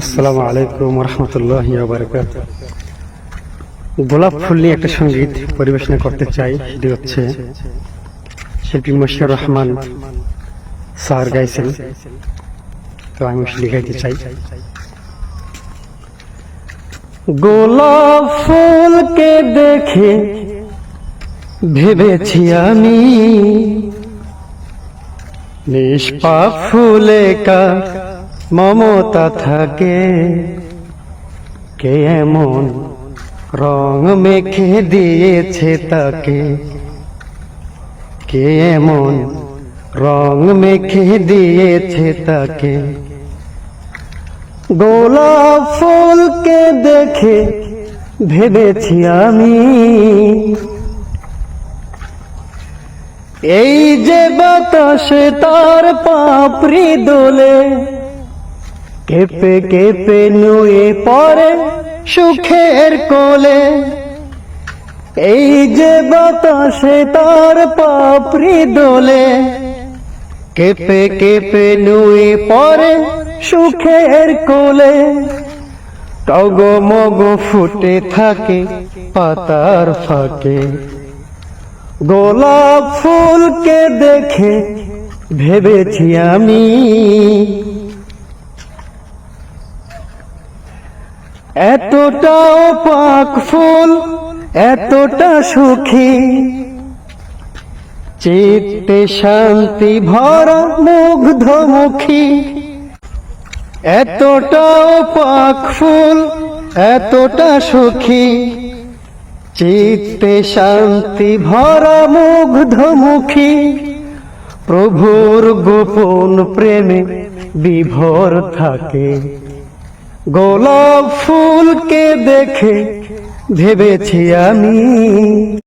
আসসালামু আলাইকুম রহমতুল্লাহ বারকাত গোলাপ ফুল নিয়ে একটা সংগীত পরিবেশনা করতে চাই। হচ্ছে শিল্পী মশিউর রহমান স্যার গাইছেন। তো আমি সেটি চাই। গোলাপ ফুলকে দেখে ভেবেছি আমি নিষ্পাপ ফুলে কা মমতা থাকে। কে এমন রং মেখে দিয়েছে তাকে? কে এমন রং মেখে দিয়েছে তাকে? গোলাপ ফুলকে দেখে ভেবেছি আমি। এই যে বাতাসে তার পাপড়ি দোলে কেঁপে কেঁপে নুয়ে পরে সুখের কোলে। এই যে বাতাসে তার পাপড়ি দোলে। কেঁপে কেঁপে নুয়ে পরে সুখের কোলে। টগ মগ ফুটে থাকে পাতার ফাঁকে। গোলাপ ফুলকে দেখে ভেবেছি আমি এতটাও পাক ফুল, এতটা সুখী। চিত্তে শান্তি ভরা মুগ্ধমুখী। এতটাও পাক ফুল, এতটা সুখী। চিত্তে শান্তি ভরা মুগ্ধমুখী। প্রভুর গোপন প্রেমে বিভোর থাকে। গোলাপ ফুলকে দেখে ভেবেছি আমি।